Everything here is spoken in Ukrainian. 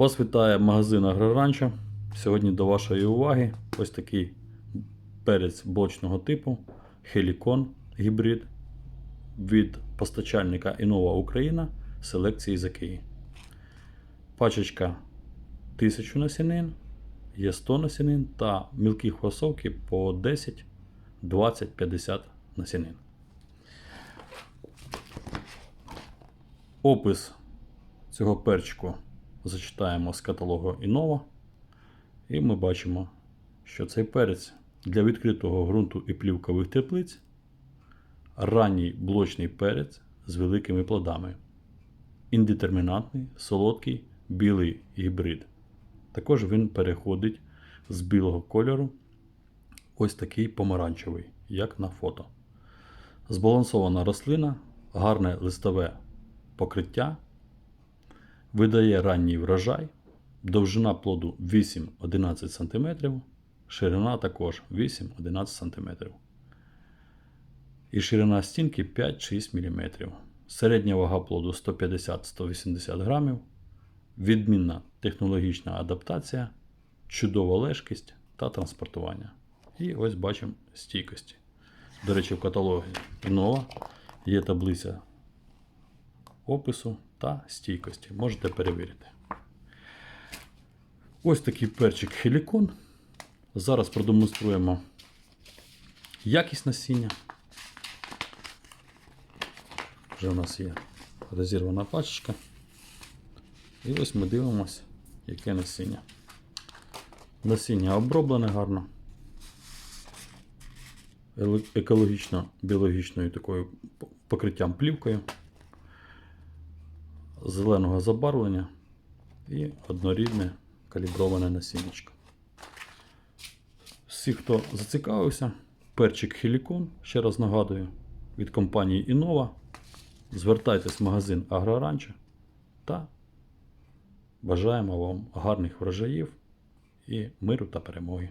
Вас вітає магазин Агроранчо. Сьогодні до вашої уваги ось такий перець блочного типу Helicon гібрид від постачальника Інова Україна селекції Закиї. Пачечка 1000 насінин, є 100 насінин та мілкі хвосовки по 10, 20, 50 насінин. Опис цього перчику зачитаємо з каталогу Інова. І ми бачимо, що цей перець для відкритого ґрунту і плівкових теплиць ранній блочний перець з великими плодами. Індетермінантний, солодкий, білий гібрид. Також він переходить з білого кольору ось такий помаранчевий, як на фото. Збалансована рослина, гарне листове покриття, видає ранній врожай, довжина плоду 8-11 см, ширина також 8-11 см. І ширина стінки 5-6 мм. Середня вага плоду 150-180 грамів. Відмінна технологічна адаптація, чудова лежкість та транспортування. І ось бачимо стійкості. До речі, в каталогі Інова є таблиця опису та стійкості. Можете перевірити. Ось такий перчик Хелікон. Зараз продемонструємо якість насіння. Вже у нас є розірвана пачечка. І ось ми дивимося, яке насіння. Насіння оброблене гарно. Екологічно біологічною такою покриттям плівкою зеленого забарвлення і однорідне каліброване насіннячко. Всі, хто зацікавився, перчик Хілікон, ще раз нагадую, від компанії Інова. Звертайтесь в магазин Агроранчо та бажаємо вам гарних врожаїв і миру та перемоги.